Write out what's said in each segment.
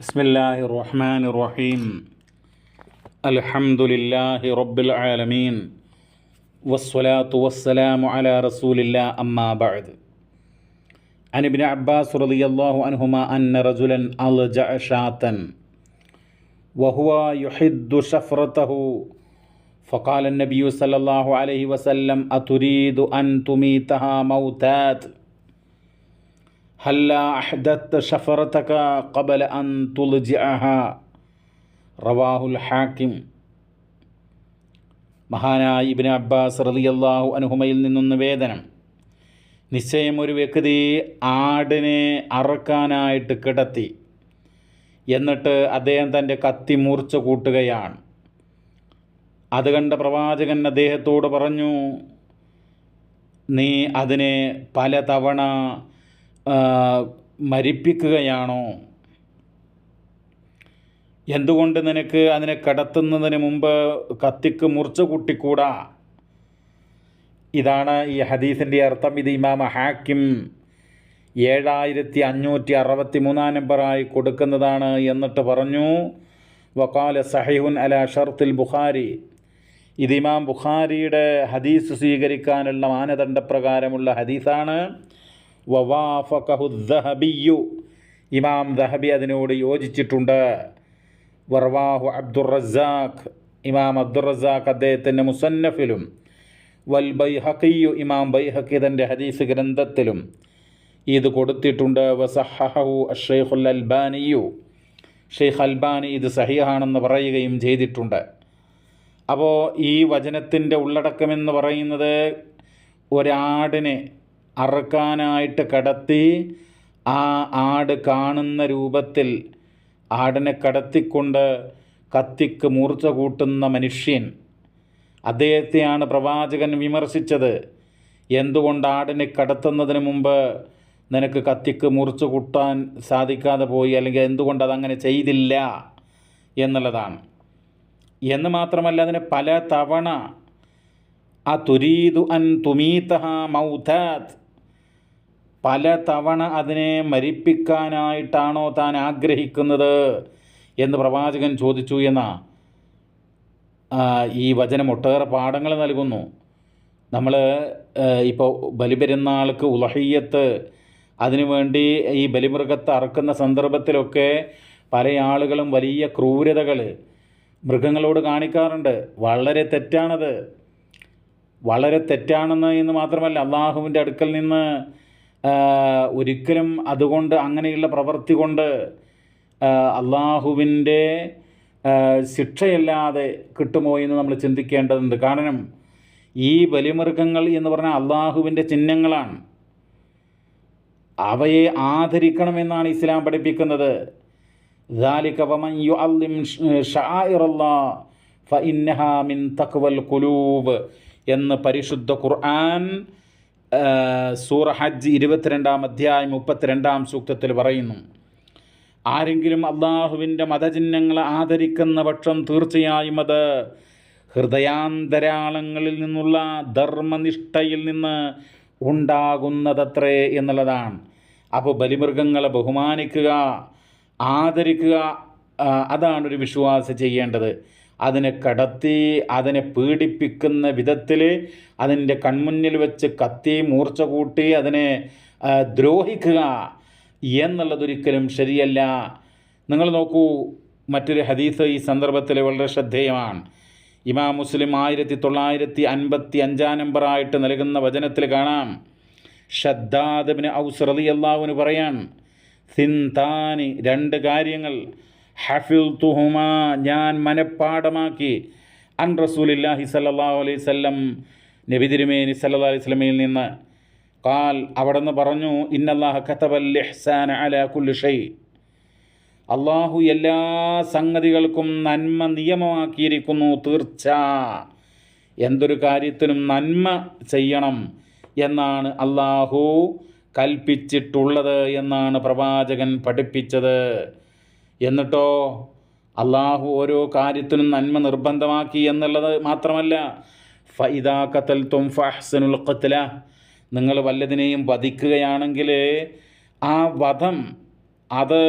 بسم الله الرحمن الرحيم الحمد لله رب العالمين والصلاة والسلام على رسول الله أما بعد عن ابن عباس رضي الله عنهما أن رجلا ألجأ شاة وهو يحد شفرته فقال النبي صلى الله عليه وسلم أتريد أن تميتها موتات ഹല്ല അഹ്ദത്ത് ഷഫറത്തക കബല അൻ തുൽജിഅഹ. റവാഹുൽ ഹാക്കിം. മഹാനായ ഇബിൻ അബ്ബാസ് റളിയല്ലാഹു അനുഹുമയിൽ നിന്നൊന്ന് നിവേദനം നിശ്ചയം ഒരു വ്യക്തി ആടിനെ അറക്കാനായിട്ട് കിടത്തി. എന്നിട്ട് അദ്ദേഹം തന്റെ കത്തി മൂർച്ച കൂട്ടുകയാണ്. അത് കണ്ട പ്രവാചകൻ അദ്ദേഹത്തോട് പറഞ്ഞു നീ അതിനെ പല തവണ മരിപ്പിക്കുകയാണോ? എന്തുകൊണ്ട് നിനക്ക് അതിനെ കടത്തുന്നതിന് മുമ്പ് കത്തിക്ക് മുറിച്ച കൂട്ടിക്കൂടാ? ഇതാണ് ഈ ഹദീസിന്റെ അർത്ഥം. ഇത് ഇമാമ ഹാക്കിം ഏഴായിരത്തി അഞ്ഞൂറ്റി അറുപത്തി മൂന്നാം നമ്പറായി കൊടുക്കുന്നതാണ് എന്നിട്ട് പറഞ്ഞു വക്കാല സഹിഹുൻ അല ഷർത്തിൽ ബുഖാരി. ഇത് ഇമാം ബുഖാരിയുടെ ഹദീസ് സ്വീകരിക്കാനുള്ള മാനദണ്ഡപ്രകാരമുള്ള ഹദീസാണ്. വവാഫഖഹു ദഹബിയു. ഇമാം ദഹബി അതിനോട് യോജിച്ചിട്ടുണ്ട്. വർവാഹു അബ്ദുർ റസാഖ് ഇമാം അബ്ദുർ റസാഖ് അദ്ദേഹത്തിന്റെ മുസന്നഫിലും വൽ ബൈഹഖിയു ഇമാം ബൈഹഖി തന്റെ ഹദീസ് ഗ്രന്ഥത്തിലും ഇത് കൊടുത്തിട്ടുണ്ട്. വസഹഹു അഷെയ്ഖുൽ അൽബാനിയു. ഷെയ്ഖ് അൽബാനി ഇത് സഹിയാണെന്ന് പറയുകയും ചെയ്തിട്ടുണ്ട്. അപ്പോൾ ഈ വചനത്തിന്റെ ഉള്ളടക്കമെന്ന് പറയുന്നത് ഒരാടിനെ അറുക്കാനായിട്ട് കടത്തി ആ ആട് കാണുന്ന രൂപത്തിൽ ആടിനെ കടത്തിക്കൊണ്ട് കത്തിക്ക് മൂർച്ച കൂട്ടുന്ന മനുഷ്യൻ. അദ്ദേഹത്തെയാണ് പ്രവാചകൻ വിമർശിച്ചത്. എന്തുകൊണ്ട് ആടിനെ കടത്തുന്നതിന് മുമ്പ് നിനക്ക് കത്തിക്ക് മുറിച്ച് കൂട്ടാൻ സാധിക്കാതെ പോയി? അല്ലെങ്കിൽ എന്തുകൊണ്ട് അതങ്ങനെ ചെയ്തില്ല? എന്നുള്ളതാണ്. എന്ന് മാത്രമല്ല അതിന് പല തവണ ആ തുരീതു അൻ തുമീതഹ മൗതാത് പല തവണ അതിനെ മരിപ്പിക്കാനായിട്ടാണോ താൻ ആഗ്രഹിക്കുന്നത് എന്ന് പ്രവാചകൻ ചോദിച്ചു എന്ന ഈ വചനം ഒട്ടേറെ പാഠങ്ങൾ നൽകുന്നു. നമ്മൾ ഇപ്പോൾ ബലിപെരുന്നാൾക്ക് ഉലഹയ്യത്ത് അതിനുവേണ്ടി ഈ ബലിമൃഗത്തെ അറക്കുന്ന സന്ദർഭത്തിലൊക്കെ പല ആളുകളും വലിയ ക്രൂരതകൾ മൃഗങ്ങളോട് കാണിക്കാറുണ്ട്. വളരെ തെറ്റാണത്. വളരെ തെറ്റാണെന്ന് എന്ന് മാത്രമല്ല അള്ളാഹുവിന്റെ അടുക്കൽ നിന്ന് ഒരിക്കലും അതുകൊണ്ട് അങ്ങനെയുള്ള പ്രവൃത്തി കൊണ്ട് അള്ളാഹുവിന്റെ ശിക്ഷയല്ലാതെ കിട്ടുമോ എന്ന് നമ്മൾ ചിന്തിക്കേണ്ടതുണ്ട്. കാരണം ഈ ബലിമൃഗങ്ങൾ എന്ന് പറഞ്ഞാൽ അള്ളാഹുവിന്റെ ചിഹ്നങ്ങളാണ്. അവയെ ആദരിക്കണമെന്നാണ് ഇസ്ലാം പഠിപ്പിക്കുന്നത്. എന്ന് പരിശുദ്ധ ഖുർആൻ സൂറ ഹജ്ജ് ഇരുപത്തിരണ്ടാം അധ്യായം മുപ്പത്തിരണ്ടാം സൂക്തത്തിൽ പറയുന്നു. ആരെങ്കിലും അള്ളാഹുവിന്റെ മതചിഹ്നങ്ങളെ ആദരിക്കുന്ന പക്ഷം തീർച്ചയായും അത് ഹൃദയാന്തരാളങ്ങളിൽ നിന്നുള്ള ധർമ്മനിഷ്ഠയിൽ നിന്ന് ഉണ്ടാകുന്നതത്രേ എന്നുള്ളതാണ്. അപ്പോൾ ബലിമൃഗങ്ങളെ ബഹുമാനിക്കുക ആദരിക്കുക അതാണ് ഒരു വിശ്വാസി ചെയ്യേണ്ടത്. അതിനെ കടത്തി അതിനെ പീഡിപ്പിക്കുന്ന വിധത്തിൽ അതിന്റെ കൺമുന്നിൽ വെച്ച് കത്തി മൂർച്ച കൂട്ടി അതിനെ ദ്രോഹിക്കുക എന്നുള്ളതൊരിക്കലും ശരിയല്ല. നിങ്ങൾ നോക്കൂ മറ്റൊരു ഹദീസ് ഈ സന്ദർഭത്തിൽ വളരെ ശ്രദ്ധേയമാണ്. ഇമാം മുസ്ലിം ആയിരത്തി തൊള്ളായിരത്തി അൻപത്തി അഞ്ചാം നമ്പറായിട്ട് നൽകുന്ന വചനത്തിൽ കാണാം. ഷദ്ദാദബിന് ഔസ് അള്ളാവിന് പറയാൻ സിന്താനി രണ്ട് കാര്യങ്ങൾ ഹഫിൽ തുഹുമ ഞാൻ മനഃപ്പാടമാക്കി അൻ റസൂലില്ലാഹി സല്ലല്ലാഹു അലൈഹി വസല്ലം നബി തിരുമേനി സല്ലാ അലൈഹി വസല്ലമയിൽ നിന്ന് കാൽ അവിടെ നിന്ന് പറഞ്ഞു ഇന്നല്ലാഹ കതബൽ ഇഹ്സാന അലാ കുല്ലി ഷൈ. അള്ളാഹു എല്ലാ സംഗതികൾക്കും നന്മ നിയമമാക്കിയിരിക്കുന്നു തീർച്ച. എന്തൊരു കാര്യത്തിനും നന്മ ചെയ്യണം എന്നാണ് അള്ളാഹു കൽപ്പിച്ചിട്ടുള്ളത് എന്നാണ് പ്രവാചകൻ പഠിപ്പിച്ചത്. എന്നിട്ടോ അള്ളാഹു ഓരോ കാര്യത്തിനും നന്മ നിർബന്ധമാക്കി എന്നുള്ളത് മാത്രമല്ല ഫൈദാ കത്തൽ തും ഫഹ്സനുൽ ഖത്ല നിങ്ങൾ വല്ലതിനെയും വധിക്കുകയാണെങ്കിൽ ആ വധം അത്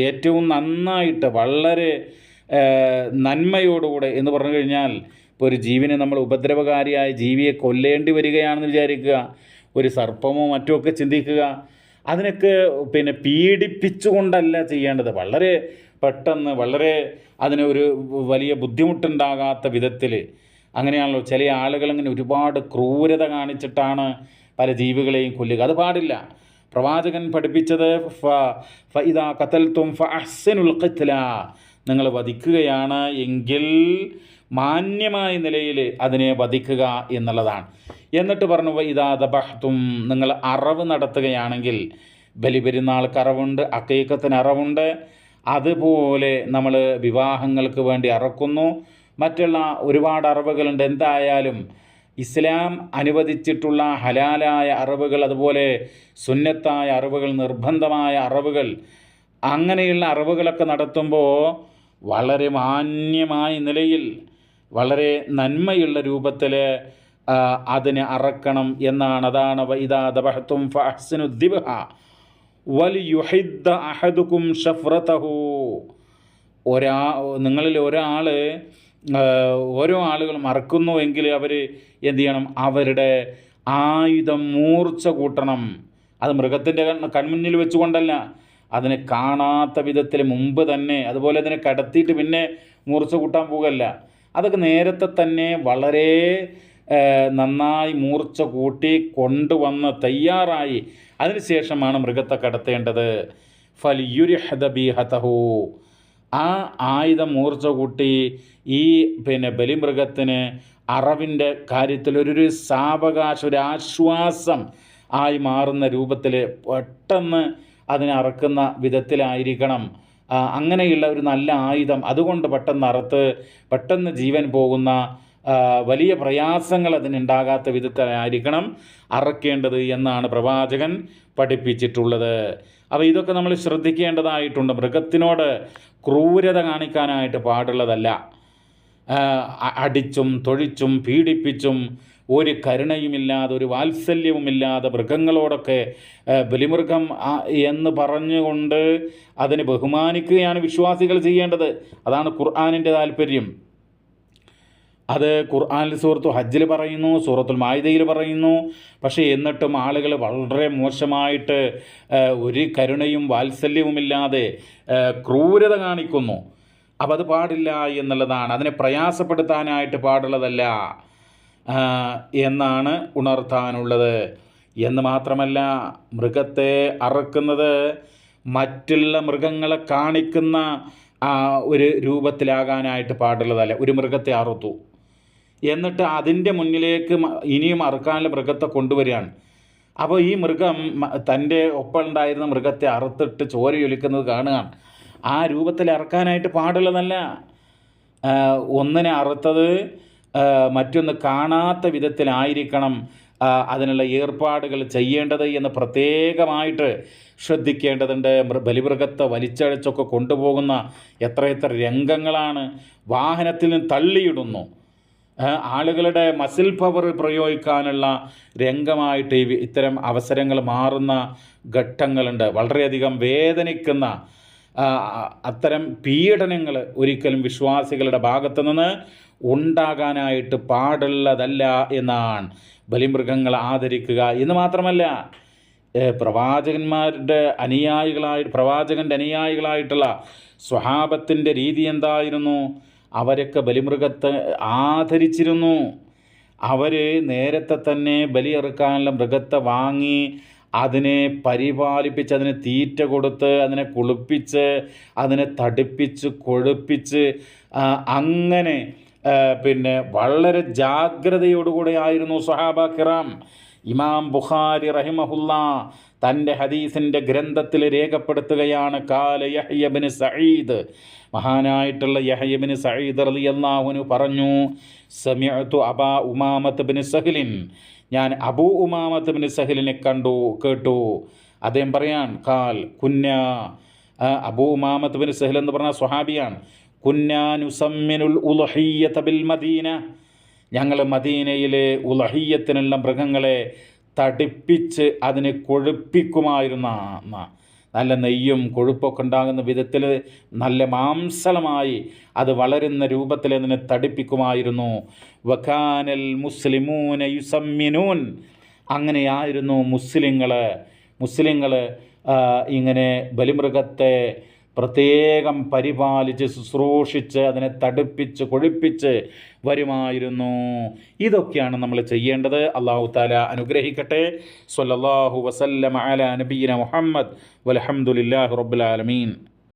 ഏറ്റവും നന്നായിട്ട് വളരെ നന്മയോടുകൂടെ എന്ന് പറഞ്ഞു കഴിഞ്ഞാൽ ഇപ്പോൾ ഒരു ജീവനെ നമ്മൾ ഉപദ്രവകാരിയായ ജീവിയെ കൊല്ലേണ്ടി വരികയാണെന്ന് വിചാരിക്കുക ഒരു സർപ്പമോ മറ്റോ ഒക്കെ ചിന്തിക്കുക അതിനൊക്കെ പിന്നെ പീഡിപ്പിച്ചുകൊണ്ടല്ല ചെയ്യേണ്ടത്. വളരെ പെട്ടെന്ന് വളരെ അതിന് ഒരു വലിയ ബുദ്ധിമുട്ടുണ്ടാകാത്ത വിധത്തിൽ അങ്ങനെയാണല്ലോ ചില ആളുകൾ അങ്ങനെ ഒരുപാട് ക്രൂരത കാണിച്ചിട്ടാണ് പല ജീവികളെയും കൊല്ലുക. അത് പാടില്ല. പ്രവാചകൻ പഠിപ്പിച്ചത് ഫ- ഫ ഇതാ കത്തൽ കത്തൽത്തും ഫ ഖിത്ല. നിങ്ങൾ വധിക്കുകയാണ് എങ്കിൽ മാന്യമായ നിലയിൽ അതിനെ വധിക്കുക എന്നുള്ളതാണ്. എന്നിട്ട് പറഞ്ഞു ഇതാ ദബഹ്തും നിങ്ങൾ അറവ് നടത്തുകയാണെങ്കിൽ ബലിപെരുന്നാൾക്ക് അറവുണ്ട് അക്കൈക്കത്തിന് അറവുണ്ട്. അതുപോലെ നമ്മൾ വിവാഹങ്ങൾക്ക് വേണ്ടി അറക്കുന്നു. മറ്റുള്ള ഒരുപാട് അറിവുകളുണ്ട്. എന്തായാലും ഇസ്ലാം അനുവദിച്ചിട്ടുള്ള ഹലാലായ അറിവുകൾ അതുപോലെ സുന്നത്തായ അറിവുകൾ നിർബന്ധമായ അറിവുകൾ അങ്ങനെയുള്ള അറിവുകളൊക്കെ നടത്തുമ്പോൾ വളരെ മാന്യമായ നിലയിൽ വളരെ നന്മയുള്ള രൂപത്തിൽ അതിനെ അറക്കണം എന്നാണ്. അതാണ് വൽ യുഹിദ്ദ അഹദുക്കും ഷഫ്രതഹു ഒരാ നിങ്ങളിൽ ഒരാൾ ഓരോ ആളുകളും അറക്കുന്നു എങ്കിൽ അവർ എന്ത് ചെയ്യണം? അവരുടെ ആയുധം മൂർച്ച കൂട്ടണം. അത് മൃഗത്തിന്റെ കൺമുന്നിൽ വെച്ചുകൊണ്ടല്ല. അതിനെ കാണാത്ത വിധത്തിൽ മുമ്പ് തന്നെ അതുപോലെ അതിനെ കടത്തിയിട്ട് പിന്നെ മൂർച്ച കൂട്ടാൻ പോകല്ല. അതൊക്കെ നേരത്തെ തന്നെ വളരെ നന്നായി മൂർച്ച കൂട്ടി കൊണ്ടുവന്ന് തയ്യാറായി. അതിനുശേഷമാണ് മൃഗത്തെ കടത്തേണ്ടത്. ഫലിയുരിഹദബിഹതഹു. ആ ആയുധം മൂർച്ച കൂട്ടി ഈ പിന്നെ ബലിമൃഗത്തിന് അറവിന്റെ കാര്യത്തിൽ ഒരു സാവകാശം ഒരു ആശ്വാസം ആയി മാറുന്ന രൂപത്തിൽ പെട്ടെന്ന് അതിനെ അറക്കുന്ന വിധത്തിലായിരിക്കണം. അങ്ങനെയുള്ള ഒരു നല്ല ആയുധം അതുകൊണ്ട് പെട്ടെന്ന് അറുത്ത് പെട്ടെന്ന് ജീവൻ പോകുന്ന വലിയ പ്രയാസങ്ങൾ അതിനുണ്ടാകാത്ത വിധത്തിലായിരിക്കണം അറക്കേണ്ടത് എന്നാണ് പ്രവാചകൻ പഠിപ്പിച്ചിട്ടുള്ളത്. അപ്പോൾ ഇതൊക്കെ നമ്മൾ ശ്രദ്ധിക്കേണ്ടതായിട്ടുണ്ട്. മൃഗത്തിനോട് ക്രൂരത കാണിക്കാനായിട്ട് പാടുള്ളതല്ല. അടിച്ചും തൊഴിച്ചും പീഡിപ്പിച്ചും ഒരു കരുണയുമില്ലാതെ ഒരു വാത്സല്യവുമില്ലാതെ മൃഗങ്ങളോടൊക്കെ ബലിമൃഗം എന്ന് പറഞ്ഞുകൊണ്ട് അതിനെ ബഹുമാനിക്കുകയാണ് വിശ്വാസികൾ ചെയ്യേണ്ടത്. അതാണ് ഖുർആാനിന്റെ താല്പര്യം. അത് ഖുർആാനിൽ സൂറത്തു ഹജ്ജിൽ പറയുന്നു സൂറത്തുൽ മായുദയിൽ പറയുന്നു. പക്ഷേ എന്നിട്ടും ആളുകൾ വളരെ മോശമായിട്ട് ഒരു കരുണയും വാത്സല്യവുമില്ലാതെ ക്രൂരത കാണിക്കുന്നു. അപ്പം അത് പാടില്ല എന്നുള്ളതാണ്. അതിനെ പ്രയാസപ്പെടുത്താനായിട്ട് പാടുള്ളതല്ല. എന്നാണ് ഉണർത്താനുള്ളത്. എന്ന് മാത്രമല്ല മൃഗത്തെ അറക്കുന്നത് മറ്റുള്ള മൃഗങ്ങളെ കാണിക്കുന്ന ഒരു രൂപത്തിലാകാനായിട്ട് പാടുള്ളതല്ല. ഒരു മൃഗത്തെ അറുത്തു. എന്നിട്ട് അതിന്റെ മുന്നിലേക്ക് ഇനിയും അറുക്കാനുള്ള മൃഗത്തെ കൊണ്ടുവരികയാണ്. അപ്പോൾ ഈ മൃഗം തന്റെ ഒപ്പം ഉണ്ടായിരുന്ന മൃഗത്തെ അറുത്തിട്ട് ചോരയൊലിക്കുന്നത് കാണുകയാണ്. ആ രൂപത്തിൽ അറക്കാനായിട്ട് പാടുള്ളതല്ല. ഒന്നിനെ അറുത്തത് മറ്റൊന്ന് കാണാത്ത വിധത്തിലായിരിക്കണം അതിനുള്ള ഏർപ്പാടുകൾ ചെയ്യേണ്ടത് എന്ന് പ്രത്യേകമായിട്ട് ശ്രദ്ധിക്കേണ്ടതുണ്ട്. ബലിമൃഗത്തെ വലിച്ചഴച്ചൊക്കെ കൊണ്ടുപോകുന്ന എത്രയെത്ര രംഗങ്ങളാണ് വാഹനത്തിൽ നിന്ന് തള്ളിയിടുന്നു. ആളുകളുടെ മസിൽ പവർ പ്രയോഗിക്കാനുള്ള രംഗമായിട്ട് ഇത്തരം അവസരങ്ങൾ മാറുന്ന ഘട്ടങ്ങളുണ്ട്. വളരെയധികം വേദനിക്കുന്ന അത്തരം പീഡനങ്ങൾ ഒരിക്കലും വിശ്വാസികളുടെ ഭാഗത്തു നിന്ന് ഉണ്ടാകാനായിട്ട് പാടുള്ളതല്ല എന്നാണ്. ബലിമൃഗങ്ങൾ ആദരിക്കുക എന്ന് മാത്രമല്ല പ്രവാചകന്മാരുടെ അനുയായികളായി പ്രവാചകന്റെ അനുയായികളായിട്ടുള്ള സ്വഹാബത്തിന്റെ രീതി എന്തായിരുന്നു? അവരൊക്കെ ബലിമൃഗത്തെ ആദരിച്ചിരുന്നു. അവർ നേരത്തെ തന്നെ ബലിയെറുക്കാനുള്ള മൃഗത്തെ വാങ്ങി അതിനെ പരിപാലിപ്പിച്ച് അതിനെ തീറ്റ കൊടുത്ത് അതിനെ കുളിപ്പിച്ച് അതിനെ തടിപ്പിച്ച് കൊഴുപ്പിച്ച് അങ്ങനെ പിന്നെ വളരെ ജാഗ്രതയോടുകൂടെ ആയിരുന്നു സഹാബ കിറാം. ഇമാം ബുഖാരി റഹിമഹുല്ല തന്റെ ഹദീസിന്റെ ഗ്രന്ഥത്തിൽ രേഖപ്പെടുത്തുകയാണ് കാല യഹ്യബിന് സഈദ്. മഹാനായിട്ടുള്ള യഹ്യബിന് അലി അള്ളാഹുനു പറഞ്ഞു സമിഅതു അബാ ഉമാമത്ത് ബിൻ സഹിലിൻ. ഞാൻ അബൂ ഉമാമത്ത് ബിൻ സഹിലിനെ കണ്ടു കേട്ടു. അദ്ദേഹം പറയാൻ കാൽ ആ, അബൂ ഉമാമത്ത് ബിൻ സഹ്ൽ എന്ന് പറഞ്ഞ സ്വഹാബിയാണ്. കുന്നാനുസമ്മിനുൽ മദീന. ഞങ്ങൾ മദീനയിലെ ഉലഹീയത്തിനുള്ള മൃഗങ്ങളെ തടിപ്പിച്ച് അതിനെ കൊഴുപ്പിക്കുമായിരുന്ന. ന്ന. നല്ല നെയ്യും കൊഴുപ്പൊക്കെ ഉണ്ടാകുന്ന വിധത്തിൽ നല്ല മാംസളമായി അത് വളരുന്ന രൂപത്തിൽ അതിനെ തടിപ്പിക്കുമായിരുന്നു. വഖാനൽ മുസ്ലിമൂന യുസമ്മിനൂൻ. അങ്ങനെയായിരുന്നു മുസ്ലിങ്ങൾ മുസ്ലിങ്ങൾ ഇങ്ങനെ ബലിമൃഗത്തെ പ്രത്യേകം പരിപാലിച്ച് ശുശ്രൂഷിച്ച് അതിനെ തടുപ്പിച്ച് കൊഴുപ്പിച്ച് വരുമായിരുന്നു. ഇതൊക്കെയാണ് നമ്മൾ ചെയ്യേണ്ടത്. അള്ളാഹു താല അനുഗ്രഹിക്കട്ടെ. സൊല്ലാഹു വസല്ലം അല നബീന മുഹമ്മദ്. വലഹമുല്ലാ റബ്ബുലാലമീൻ